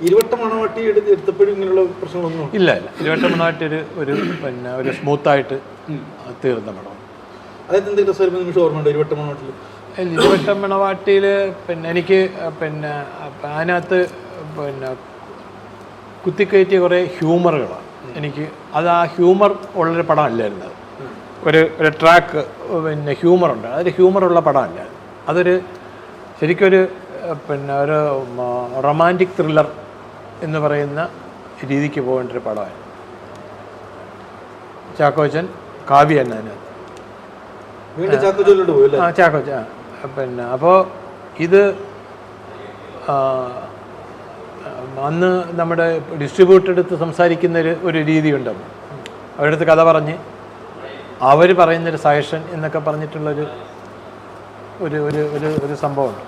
ഇരുവട്ട മണവാട്ടി എടുത്ത് എടുത്തപ്പോഴും ഇങ്ങനെയുള്ള പ്രശ്നങ്ങളൊന്നും ഇല്ല ഇല്ല. മണവാട്ടി ഒരു ഒരു പിന്നെ ഒരു സ്മൂത്ത് ആയിട്ട് തീർന്ന പടം. അതായത് എന്തെങ്കിലും രസകരമായ നിമിഷം ഓർമ്മയുണ്ടോ ഇരുവട്ട മണവാട്ടിൽ ഇരുവട്ടം മണവാട്ടിയിൽ പിന്നെ എനിക്ക് പിന്നെ അതിനകത്ത് പിന്നെ കുത്തിക്കയറ്റിയ കുറേ ഹ്യൂമറുകളാണ്. എനിക്ക് അത് ആ ഹ്യൂമർ ഉള്ളൊരു പടം അല്ലായിരുന്നത് ഒരു ഒരു ട്രാക്ക് പിന്നെ ഹ്യൂമറുണ്ട് അതൊരു ഹ്യൂമറുള്ള പടമല്ല അതൊരു ശരിക്കൊരു പിന്നെ ഒരു റൊമാന്റിക് ത്രില്ലർ എന്ന് പറയുന്ന രീതിക്ക് പോകേണ്ട ഒരു പടമായിരുന്നു. ചാക്കോച്ചൻ കാവ്യ അതിനകത്ത് അല്ലേ? ആ ചാക്കോച്ച പിന്നെ അപ്പോൾ ഇത് അന്ന് നമ്മുടെ ഡിസ്ട്രിബ്യൂട്ടർ എടുത്ത് സംസാരിക്കുന്ന ഒരു ഒരു രീതിയുണ്ടാവും അവരുടെ അടുത്ത് കഥ പറഞ്ഞ് അവർ പറയുന്നൊരു സജഷൻ എന്നൊക്കെ പറഞ്ഞിട്ടുള്ളൊരു ഒരു ഒരു ഒരു ഒരു സംഭവമുണ്ട്.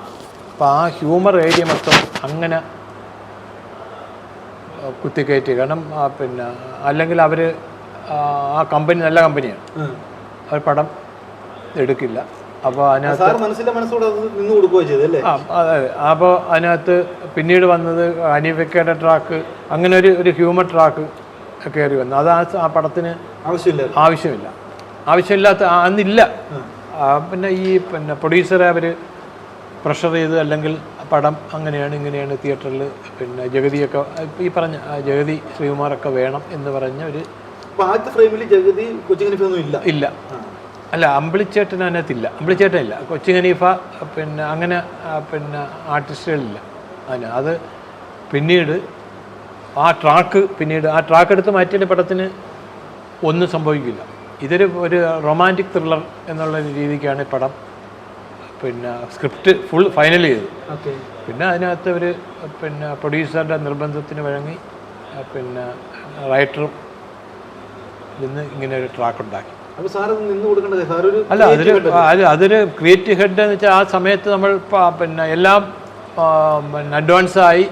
അപ്പോൾ ആ ഹ്യൂമർ ഏരിയ മൊത്തം അങ്ങനെ കുത്തിക്കയറ്റി. കാരണം പിന്നെ അല്ലെങ്കിൽ അവർ ആ കമ്പനി നല്ല കമ്പനിയാണ്. അവർ പടം എടുക്കില്ല. അപ്പോൾ അതിനകത്ത് അപ്പോൾ അതിനകത്ത് പിന്നീട് വന്നത് അനിഫിക്കയുടെ ട്രാക്ക് അങ്ങനെ ഒരു ഒരു ഹ്യൂമർ ട്രാക്ക് കയറി വന്നു. അത് ആ പടത്തിന് ആവശ്യമില്ല. ആവശ്യമില്ല. ആവശ്യമില്ലാത്ത അന്നില്ല. പിന്നെ ഈ പിന്നെ പ്രൊഡ്യൂസറെ അവർ പ്രഷർ ചെയ്ത് അല്ലെങ്കിൽ പടം അങ്ങനെയാണ് ഇങ്ങനെയാണ് തിയേറ്ററിൽ പിന്നെ ജഗതിയൊക്കെ ഈ പറഞ്ഞ ജഗതി ശ്രീകുമാറൊക്കെ വേണം എന്ന് പറഞ്ഞ ഒരു ആദ്യത്തെ ഫ്രെയിമിൽ ജഗതി കൊച്ചിൻ ഒന്നും ഇല്ല. ഇല്ല. അല്ല അമ്പിളിച്ചേട്ടൻ അതിനകത്തില്ല. അമ്പിളിച്ചേട്ടൻ ഇല്ല. കൊച്ചി ഖനീഫ പിന്നെ അങ്ങനെ പിന്നെ ആർട്ടിസ്റ്റുകളില്ല അതിന്. അത് പിന്നീട് ആ ട്രാക്ക് പിന്നീട് ആ ട്രാക്ക് എടുത്ത് മാറ്റിയ പടത്തിന് ഒന്നും സംഭവിക്കില്ല. ഇതൊരു ഒരു റൊമാന്റിക് ത്രില്ലർ എന്നുള്ള രീതിക്കാണ് ഈ പടം പിന്നെ സ്ക്രിപ്റ്റ് ഫുൾ ഫൈനൽ ചെയ്ത്. പിന്നെ അതിനകത്ത് അവർ പിന്നെ പ്രൊഡ്യൂസറുടെ നിർബന്ധത്തിന് വഴങ്ങി പിന്നെ റൈറ്ററും നിന്ന് ഇങ്ങനെ ഒരു ട്രാക്ക് ഉണ്ടാക്കി. അപ്പൊ അല്ല അതൊരു അത് അതൊരു ക്രിയേറ്റീവ് ഹെഡ് എന്ന് വെച്ചാൽ ആ സമയത്ത് നമ്മൾ പിന്നെ എല്ലാം പിന്നെ അഡ്വാൻസ് ആയി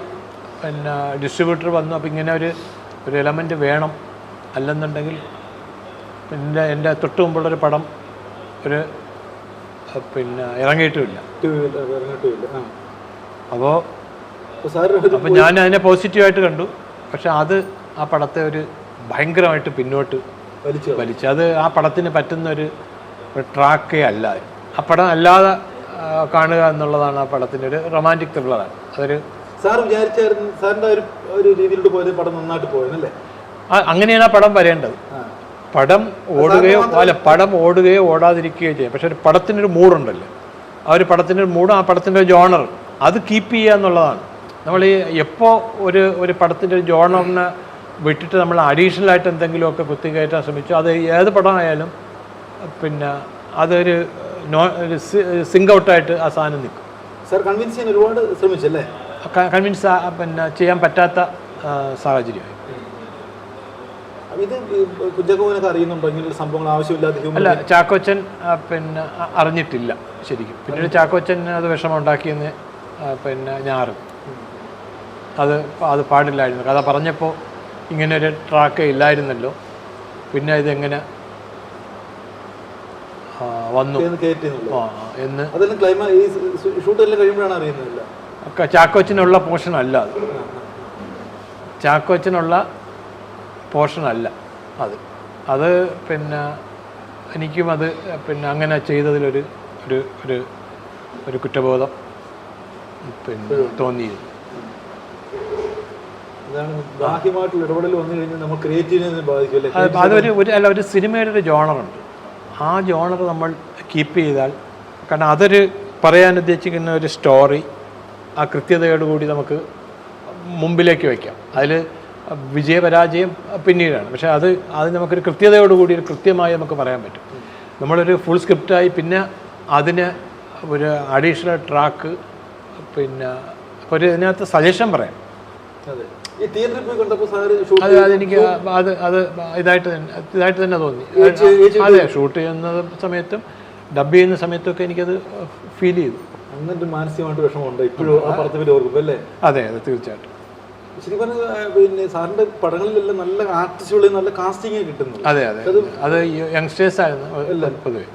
പിന്നെ ഡിസ്ട്രിബ്യൂട്ടർ വന്നു. അപ്പോൾ ഇങ്ങനെ ഒരു ഒരു എലമെന്റ് വേണം അല്ലെന്നുണ്ടെങ്കിൽ പിന്നെ എന്റെ തൊട്ട് മുമ്പുള്ളൊരു പടം ഒരു പിന്നെ ഇറങ്ങിയിട്ടുമില്ല. ഇറങ്ങിട്ടില്ല ആ. അപ്പോൾ അപ്പൊ അപ്പോൾ ഞാൻ അതിനെ പോസിറ്റീവായിട്ട് കണ്ടു. പക്ഷെ അത് ആ പടത്തെ ഒരു ഭയങ്കരമായിട്ട് പിന്നോട്ട് വലിച്ചു വലിച്ചു. അത് ആ പടത്തിന് പറ്റുന്ന ഒരു ട്രാക്കേ അല്ല. ആ പടം അല്ലാതെ കാണുക എന്നുള്ളതാണ് ആ പടത്തിന്റെ ഒരു റൊമാന്റിക് ത്രില്ലറാണ് അതൊരു സാർ വിചാരിച്ചായിരുന്നു സാറിന്റെ ഒരു ഒരു രീതിയിലോട്ട് പോയത് പടം നന്നായിട്ട് പോയെന്നല്ലേ? ആ, അങ്ങനെയാണ് ആ പടം വരേണ്ടത്. പടം ഓടുകയോ അല്ല പടം ഓടുകയോ ഓടാതിരിക്കുകയോ ചെയ്യും. പക്ഷെ ഒരു പടത്തിനൊരു മൂഡുണ്ടല്ലോ? ആ ഒരു പടത്തിന്റെ ഒരു മൂഡ് ആ പടത്തിന്റെ ഒരു ജോണർ അത് കീപ്പ് ചെയ്യുക എന്നുള്ളതാണ്. നമ്മൾ ഈ എപ്പോൾ ഒരു ഒരു പടത്തിന്റെ ഒരു ജോണറിനെ വിട്ടിട്ട് നമ്മൾ അഡീഷണൽ ആയിട്ട് എന്തെങ്കിലുമൊക്കെ കുത്തിക്കയറ്റാൻ ശ്രമിച്ചു അത് ഏത് പടമായാലും പിന്നെ അതൊരു നോ ഒരു സിങ്ക് ഔട്ടായിട്ട് ആ സാധനം നിൽക്കും. സർ കൺവിൻസ് ചെയ്യാൻ ഒരുപാട് ശ്രമിച്ചല്ലേ? കൺവിൻസ് പിന്നെ ചെയ്യാൻ പറ്റാത്ത സാഹചര്യമായി. ഇത് കുഞ്ചക്കോവിനൊക്കെ അറിയുന്നുണ്ടോ? ഇങ്ങനെയുള്ള സംഭവങ്ങൾ ആവശ്യമില്ലാത്ത ഹ്യൂമൻ അല്ല ചാക്കോച്ചൻ പിന്നെ അറിഞ്ഞിട്ടില്ല ശരിക്കും. പിന്നീട് ചാക്കോച്ചൻ അത് വിഷമം ഉണ്ടാക്കിയെന്ന് പിന്നെ ഞാറും. അത് അത് പാടില്ലായിരുന്നു. കഥ പറഞ്ഞപ്പോൾ ഇങ്ങനെ ഒരു ട്രാക്ക് ഇല്ലായിരുന്നല്ലോ. പിന്നെ ഇതെങ്ങനെ വന്നു. എന്ന് കഴിയുമ്പോഴാണ് അറിയുന്നില്ല ചാക്കോച്ചനുള്ള പോർഷൻ അല്ല അത്. ചാക്കോച്ചനുള്ള പോർഷൻ അല്ല അത്. അത് പിന്നെ എനിക്കും അത് പിന്നെ അങ്ങനെ ചെയ്തതിലൊരു ഒരു ഒരു ഒരു കുറ്റബോധം പിന്നെ തോന്നിയിരുന്നു ബാഹ്യമായിട്ടുള്ള ഇടപെടൽ വന്നു കഴിഞ്ഞാൽ നമ്മൾ ക്രിയേറ്റീവിനെ അതൊരു ഒരു അല്ല ഒരു സിനിമയുടെ ഒരു ജോണറുണ്ട്. ആ ജോണർ നമ്മൾ കീപ്പ് ചെയ്താൽ കാരണം അതൊരു പറയാൻ ഉദ്ദേശിക്കുന്ന ഒരു സ്റ്റോറി ആ കൃത്യതയോടുകൂടി നമുക്ക് മുമ്പിലേക്ക് വയ്ക്കാം. അതിൽ വിജയപരാജയം പിന്നീടാണ്. പക്ഷേ അത് അത് നമുക്കൊരു കൃത്യതയോടുകൂടി ഒരു കൃത്യമായി നമുക്ക് പറയാൻ പറ്റും. നമ്മളൊരു ഫുൾ സ്ക്രിപ്റ്റായി പിന്നെ അതിന് ഒരു അഡീഷണൽ ട്രാക്ക് പിന്നെ ഒരു ഇതിനകത്ത് സജഷൻ പറയാം. അതെ. ഈ തിയേറ്ററിൽ പോയി കണ്ടപ്പോൾ അത് അതെനിക്ക് അത് അത് ഇതായിട്ട് തന്നെ ഇതായിട്ട് തന്നെ തോന്നി. അതെ ഷൂട്ട് ചെയ്യുന്ന സമയത്തും ഡബ് ചെയ്യുന്ന സമയത്തൊക്കെ എനിക്കത് ഫീൽ ചെയ്തു. അങ്ങനെ മാനസികമായിട്ട് വിഷമമുണ്ട്. ഇപ്പോഴും ആ അല്ലേ? അതെ അതെ തീർച്ചയായിട്ടും. ശരി പറഞ്ഞ പിന്നെ സാറിന്റെ പടങ്ങളിലെല്ലാം നല്ല ആർട്ടിസ്റ്റുകളെ നല്ല കാസ്റ്റിംഗ് കിട്ടുന്നു അതെ അതെ. അത് യങ്സ്റ്റേഴ്സ് ആയിരുന്നു പൊതുവെ.